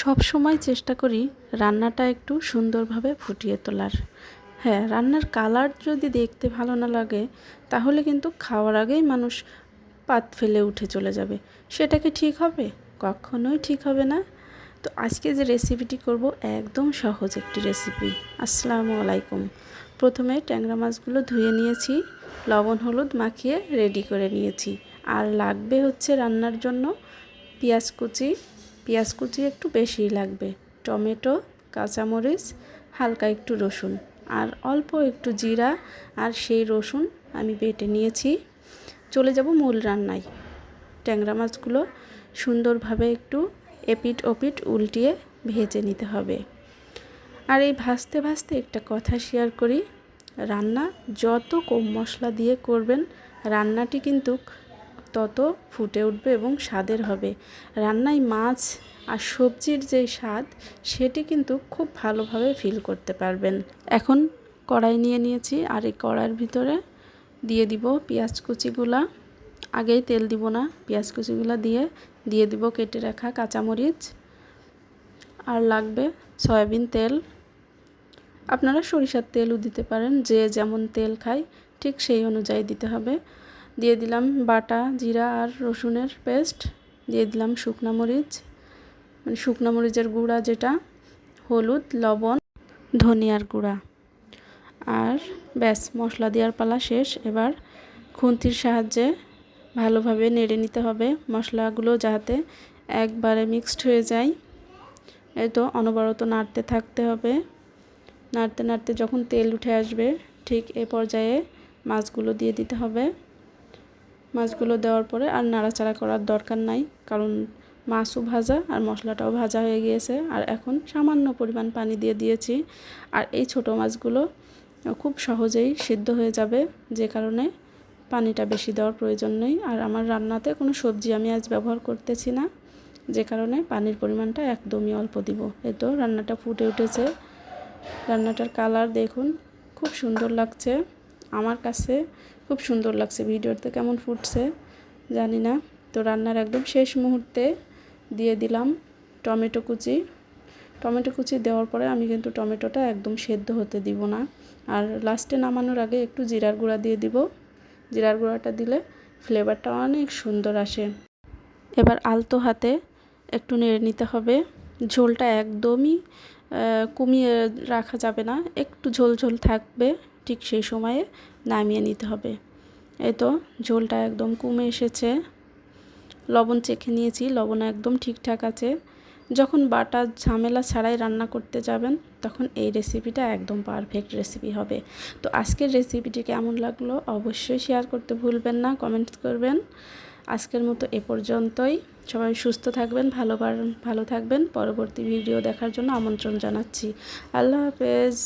সব সময় চেষ্টা করি রান্নাটা একটু সুন্দরভাবে ফুটিয়ে তোলার। হ্যাঁ রান্নার কালার যদি দেখতে ভালো না লাগে, তাহলে কিন্তু খাওয়ার আগেই মানুষ পাত ফেলে উঠে চলে যাবে। সেটা কি ঠিক হবে? কখনোই ঠিক হবে না। তো আজকে যে রেসিপিটি করব, একদম সহজ একটি রেসিপি আসসালামু আলাইকুম। প্রথমে ট্যাংরা মাছগুলো ধুয়ে নিয়েছি, লবণ, হলুদ মাখিয়ে রেডি করে নিয়েছি। আর লাগবে হচ্ছে রান্নার জন্য পেঁয়াজ কুচি পেঁয়াজ কুচি একটু বেশিই লাগবে, টমেটো, কাঁচামরিচ, হালকা একটু রসুন আর অল্প একটু জিরা আর সেই রসুন আমি বেটে নিয়েছি। চলে যাব মূল রান্নায়। ট্যাংরা মাছগুলো সুন্দরভাবে একটু এপিট ওপিট উল্টিয়ে ভেজে নিতে হবে। আর এই ভাজতে ভাজতে একটা কথা শেয়ার করি, রান্না যত কম মশলা দিয়ে করবেন, রান্নাটি কিন্তু তত ফুটে উঠবে এবং স্বাদের হবে। রান্নায় মাছ আর সবজির যে স্বাদ, সেটি কিন্তু খুব ভালোভাবে ফিল করতে পারবেন। এখন কড়াই নিয়ে নিয়েছি আর এই কড়াইয়ের ভিতরে দিয়ে দিব পেঁয়াজ কুচিগুলা। আগেই তেল দিব না, পেঁয়াজ কুচিগুলা দিয়ে দিয়ে দিব কেটে রাখা কাঁচামরিচ। আর লাগবে সয়াবিন তেল। আপনারা সরিষার তেলও দিতে পারেন, যে যেমন তেল খায়, ঠিক সেই অনুযায়ী দিতে হবে। দিয়ে দিলাম বাটা, জিরা আর রসুনের পেস্ট, দিয়ে দিলাম শুকনো মরিচ মানে শুকনো মরিচের গুঁড়া যেটা, হলুদ, লবণ, ধনিয়ার গুঁড়া। আর ব্যাস, মশলা দেওয়ার পালা শেষ। এবার খুন্তির সাহায্যে ভালোভাবে নেড়ে নিতে হবে মশলাগুলো যাতে একবারে মিক্সড হয়ে যায়। এই তো অনবরত নাড়তে থাকতে হবে। নাড়তে নাড়তে যখন তেল উঠে আসবে, ঠিক এ পর্যায়ে মাছগুলো দিয়ে দিতে হবে। মাছগুলো দেওয়ার পরে আর নাড়াচাড়া করার দরকার নাই, কারণ মাছও ভাজা আর মশলাটাও ভাজা হয়ে গিয়েছে। আর এখন সামান্য পরিমাণ পানি দিয়ে দিয়েছি। আর এই ছোট মাছগুলো খুব সহজেই সিদ্ধ হয়ে যাবে, যে কারণে পানিটা বেশি দেওয়ার প্রয়োজন নেই। আর আমার রান্নাতে কোনো সবজি আমি আজ ব্যবহার করতেছি না, যে কারণে পানির পরিমাণটা একদমই অল্প দিব। এই তো রান্নাটা ফুটে উঠেছে। রান্নাটার কালার দেখুন, খুব সুন্দর লাগছে। আমার কাছে খুব সুন্দর লাগছে ভিডিওতে, কেমন ফুটছে জানি না। তো রান্নার একদম শেষ মুহূর্তে দিয়ে দিলাম টমেটো কুচি। টমেটো কুচি দেওয়ার পরে আমি কিন্তু টমেটোটা একদম সেদ্ধ হতে দিব না। আর লাস্টে নামানোর আগে একটু জিরার গুঁড়া দিয়ে দিব। জিরার গুঁড়াটা দিলে ফ্লেভারটা অনেক সুন্দর আসে। এবার আলতো হাতে একটু নেড়ে নিতে হবে। ঝোলটা একদমই কমিয়ে রাখা যাবে না। একটু ঝোল ঝোল থাকবে, ঠিক সেই সময়ে নামিয়ে নিতে হবে। এই তো ঝোলটা একদম কমে এসেছে। লবণ চেখে নিয়েছি, লবণ একদম ঠিকঠাক আছে। যখন বাটা ঝামেলা ছাড়াই রান্না করতে যাবেন, তখন এই রেসিপিটা একদম পারফেক্ট রেসিপি হবে। তো আজকের রেসিপিটি কেমন লাগল অবশ্যই শেয়ার করতে ভুলবেন না কমেন্ট করবেন। আজকের মতো এ পর্যন্তই। সবাই সুস্থ থাকবেন, ভালো ভালো থাকবেন। পরবর্তী ভিডিও দেখার জন্য আমন্ত্রণ জানাচ্ছি। আল্লাহ হাফেজ।